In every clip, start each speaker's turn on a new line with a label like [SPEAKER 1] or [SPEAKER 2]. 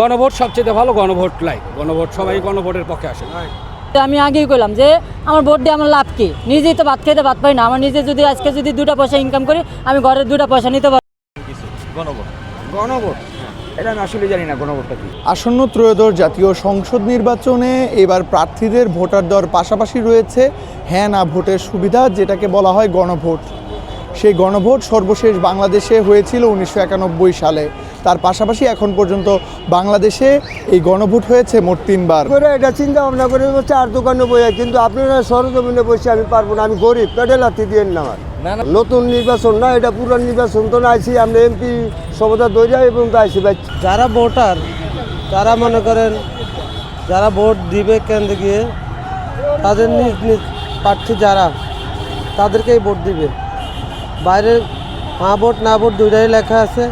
[SPEAKER 1] গণভোট সবচেয়ে ভালো গণভোট লাইক গণভোট সবাই গণভোটের পক্ষে আসে।
[SPEAKER 2] তো আমি আগেই করলাম যে আমার ভোট দিয়ে আমার লাভ কি? নিজেই তো ভাত খেতে ভাত পাই না। আমার নিজে যদি আজকে যদি দুটা পয়সা ইনকাম করি আমি ঘরের দুটা পয়সা নিতে পারব।
[SPEAKER 3] গণভোট। এটা আমি আসলে জানি না গণভোটটা কি।
[SPEAKER 4] আসন্ন ত্রয়োদশ জাতীয় সংসদ নির্বাচনে এবার প্রার্থীদের ভোটার দর পাশাপাশি রয়েছে হ্যাঁ না ভোটের সুবিধা যেটাকে বলা হয় গণভোট। সেই গণভোট সর্বশেষ বাংলাদেশে হয়েছিল উনিশশো একানব্বই সালে। তার পাশাপাশি এখন পর্যন্ত বাংলাদেশে এই গণভোট হয়েছে মোট তিনবার।
[SPEAKER 5] করে এটা চিন্তা ভাবনা করে আর দোকানে বইয়া কিন্তু আপনারা সরজমিনে বসে আমি পারব না আমি গরিব পেটে লাথি দিয়ে না। আমার নতুন নির্বাচন না এটা পুরান নির্বাচন তো না আইসি আমরা এমপি সবদা দৈরা এবং তো আইসি ভাই।
[SPEAKER 6] যারা ভোটার তারা মনে করেন যারা ভোট দিবে কেন্দ্রে গিয়ে তাদের নিজ নিজ প্রার্থী যারা তাদেরকেই ভোট দিবে। বাইরে হাঁ ভোট না ভোট দুইটাই লেখা আছে।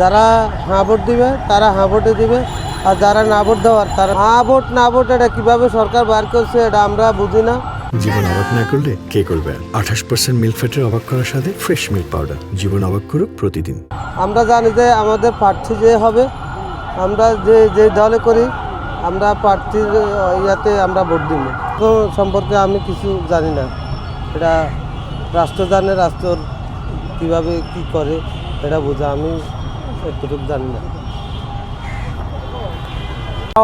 [SPEAKER 6] যারা হাঁ ভোট দিবে তারা হাঁ ভোটে দিবে। আর যারা না ভোট দেওয়ার তারা হাঁ ভোট না ভোট এটা কীভাবে সরকার বার করছে এটা আমরা বুঝি না।
[SPEAKER 7] জীবন অবাক না করলে কে করবে? আঠাশ পার্সেন্ট মিল্ক ফ্যাটের অবাক করার সাথে ফ্রেশ মিল্ক পাউডার জীবন অবাক করুক প্রতিদিন।
[SPEAKER 6] আমরা জানি যে আমাদের প্রার্থী যে হবে আমরা যে যে দলে করি আমরা প্রার্থীর ইয়াতে আমরা ভোট দিব। তো সম্পর্কে আমি কিছু জানি না। এটা রাষ্ট্র জানে রাষ্ট্র কীভাবে কি করে এটা বোঝা আমি এতটুকু জানি না।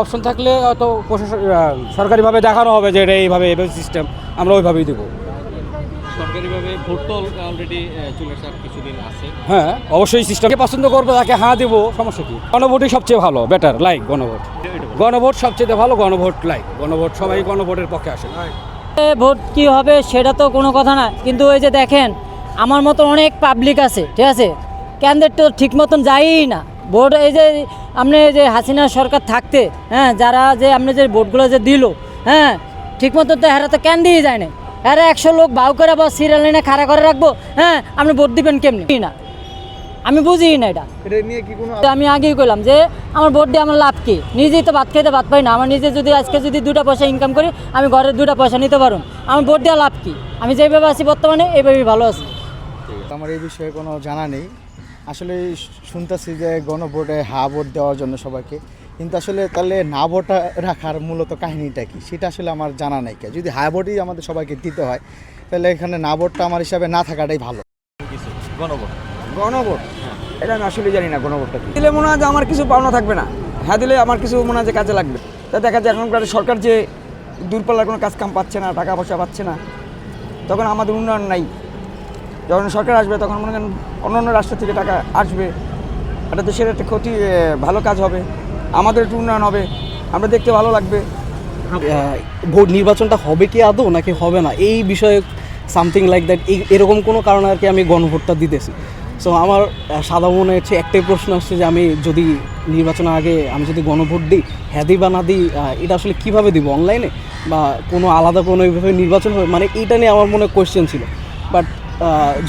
[SPEAKER 1] অপশন থাকলে হয়তো প্রশাসন সরকারিভাবে দেখানো হবে যে এটা এইভাবে এইভাবে সিস্টেম আমরা ওইভাবেই দেবো।
[SPEAKER 8] সরকারিভাবে ভোট তো অলরেডি চলে আসার কিছুদিন আছে।
[SPEAKER 1] হ্যাঁ অবশ্যই সিস্টেমকে পছন্দ করব তাকে হাঁ দেবো সমস্যা কি? গণভোটই সবচেয়ে ভালো বেটার লাইক গণভোট। গণভোট সবচেয়ে ভালো গণভোট লাইক গণভোট সবাই গণভোটের পক্ষে আসে।
[SPEAKER 2] এ, ভোট কি হবে সেটা তো কোনো কথা না কিন্তু ওই যে দেখেন আমার মতো অনেক পাবলিক আছে ঠিক আছে? কেন্দ্রের তো ঠিক মতন যায়ই না। ভোট এই যে আপনি যে হাসিনা সরকার থাকতে হ্যাঁ যারা যে আপনি যে ভোটগুলো যে দিল হ্যাঁ ঠিক মতন তো হেরা তো কেন দিয়ে যায় না হেরা একশো লোক বাউ করে বা সিরিয়াল লাইনে খাড়া করে রাখব হ্যাঁ আপনি ভোট দিবেন কেমনি? না। আমি বুঝি না এটা। আমি আগেই কইলাম যে আমার ভোট দিয়ে আমার লাভ কি? নিজেই তো ভাত খেতে ভাত পাই না। আমার নিজে যদি আজকে যদি দুটা পয়সা ইনকাম করি আমি ঘরের দুটা পয়সা নিতে পারব আমার ভোট দেওয়া লাভ কি? আমি যেভাবে আছি বর্তমানে এইভাবেই ভালো আছি
[SPEAKER 4] আমার এই বিষয়ে কোনো জানা নেই। আসলে শুনতেছি যে গণভোটে হা ভোট দেওয়ার জন্য সবাইকে। কিন্তু আসলে তাহলে না ভোট রাখার মূলত কাহিনীটা কি? সেটা আসলে আমার জানা নাই কে। যদি হা ভোটই আমাদের সবাইকে দিতে হয় তাহলে এখানে না ভোটটা আমার হিসাবে না থাকাটাই ভালো।
[SPEAKER 3] গণভোট। এটা আমি আসলে জানি না গণভোটটা দিলে মনে হয় যে আমার কিছু পাওনা থাকবে না। হ্যাঁ দিলে আমার কিছু মনে হয় যে কাজে লাগবে। তা দেখা যায় এখনকার সরকার যে দূরপাল্লার কোনো কাজ কাম পাচ্ছে না টাকা পয়সা পাচ্ছে না তখন আমাদের উন্নয়ন নাই। যখন সরকার আসবে, তখন মনে করেন অন্য অন্য রাষ্ট্র থেকে টাকা আসবে। একটা দেশের একটা ক্ষতি ভালো কাজ হবে। আমাদের একটু উন্নয়ন হবে। আমরা দেখতে ভালো লাগবে।
[SPEAKER 9] ভোট নির্বাচনটা হবে কি আদৌ, নাকি হবে না? এই বিষয়ে সামথিং লাইক দ্যাট এই, এরকম কোনো কারণে আর কি আমি গণভোটটা দিতেছি। সো আমার সাদা মনে হচ্ছে, একটাই প্রশ্ন আসছে যে আমি যদি নির্বাচনের আগে আমি যদি গণভোট দিই হ্যাঁ দিই বা না দিই এটা আসলে কীভাবে দিব অনলাইনে বা কোনো আলাদা কোনো এইভাবে নির্বাচন হবে? মানে এইটা নিয়ে আমার মনে কোয়েশ্চেন ছিল। বাট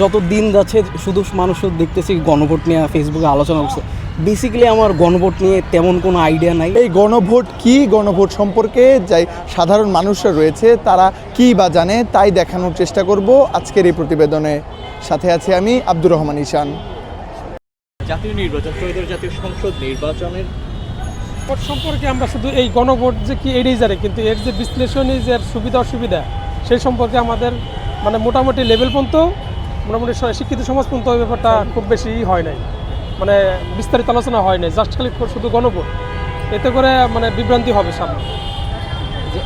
[SPEAKER 9] যত দিন যাচ্ছে শুধু মানুষ দেখতেছি গণভোট নিয়ে ফেসবুকে আলোচনা করছে। বেসিক্যালি আমার গণভোট নিয়ে তেমন কোনো আইডিয়া নাই।
[SPEAKER 4] এই গণভোট কি? গণভোট সম্পর্কে যাই সাধারণ মানুষরা রয়েছে তারা কি বা জানে তাই দেখানোর চেষ্টা করব। আজকের এই প্রতিবেদনে সাথে আছে আমি আব্দুর রহমান ইশান
[SPEAKER 8] জাতীয় নির্বাচন ত্রয়োদশ জাতীয় সংসদ নির্বাচনের
[SPEAKER 10] ভোট সম্পর্কে আমরা শুধু এই গণভোট যে কি এটাই জানি কিন্তু এর যে বিশ্লেষণী যে এর সুবিধা অসুবিধা সেই সম্পর্কে আমাদের মানে মোটামুটি লেভেল পর্যন্ত মোটামুটি শিক্ষিত সমাজ পর্যন্ত ওই ব্যাপারটা খুব বেশি হয় নাই। মানে বিস্তারিত আলোচনা হয় নাই জাস্ট খালি শুধু গণভোট। এতে করে মানে বিভ্রান্তি হবে সামনে।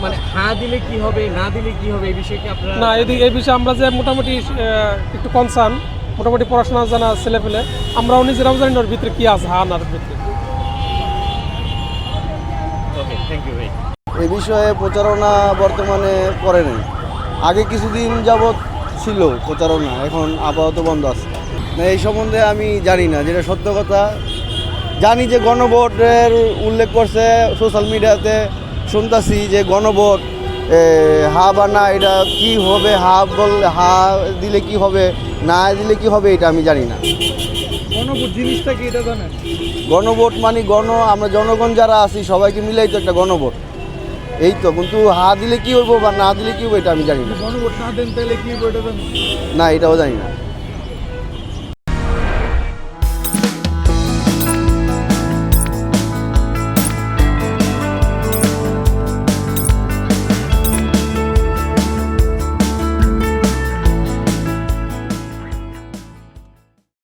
[SPEAKER 8] মানে হ্যাঁ দিলে কি হবে না দিলে কি হবে এই বিষয়ে কি আপনারা
[SPEAKER 10] না এদিকে এই বিষয়ে আমরা যে মোটামুটি একটু কনসার্ন মোটামুটি পড়াশোনা জানা ছেলে পেলে আমরাও নিজেরাও জানি ওর ভিতরে কি আছে হা নার ভিতরে।
[SPEAKER 5] এ বিষয়ে প্রচারণা বর্তমানে করে নেই। আগে কিছুদিন যাবৎ ছিল প্রচারণা এখন আপাতত বন্ধ আছে। না এই সম্বন্ধে আমি জানি না যেটা সত্য কথা জানি যে গণভোটের উল্লেখ করছে সোশ্যাল মিডিয়াতে শুনতাছি যে গণভোট হা বা না এটা কি হবে হা বললে হা দিলে কি হবে না দিলে কি হবে এটা আমি জানি না।
[SPEAKER 4] গণভোট জিনিসটা কি এটা জানেন?
[SPEAKER 5] গণভোট মানে গণ আমরা জনগণ যারা আছি সবাইকে মিলাই তো একটা গণভোট। এই তো কিন্তু হা দিলে কি হইব বা না দিলে কি হইব এটা আমি জানি না। না এটাও জানি না।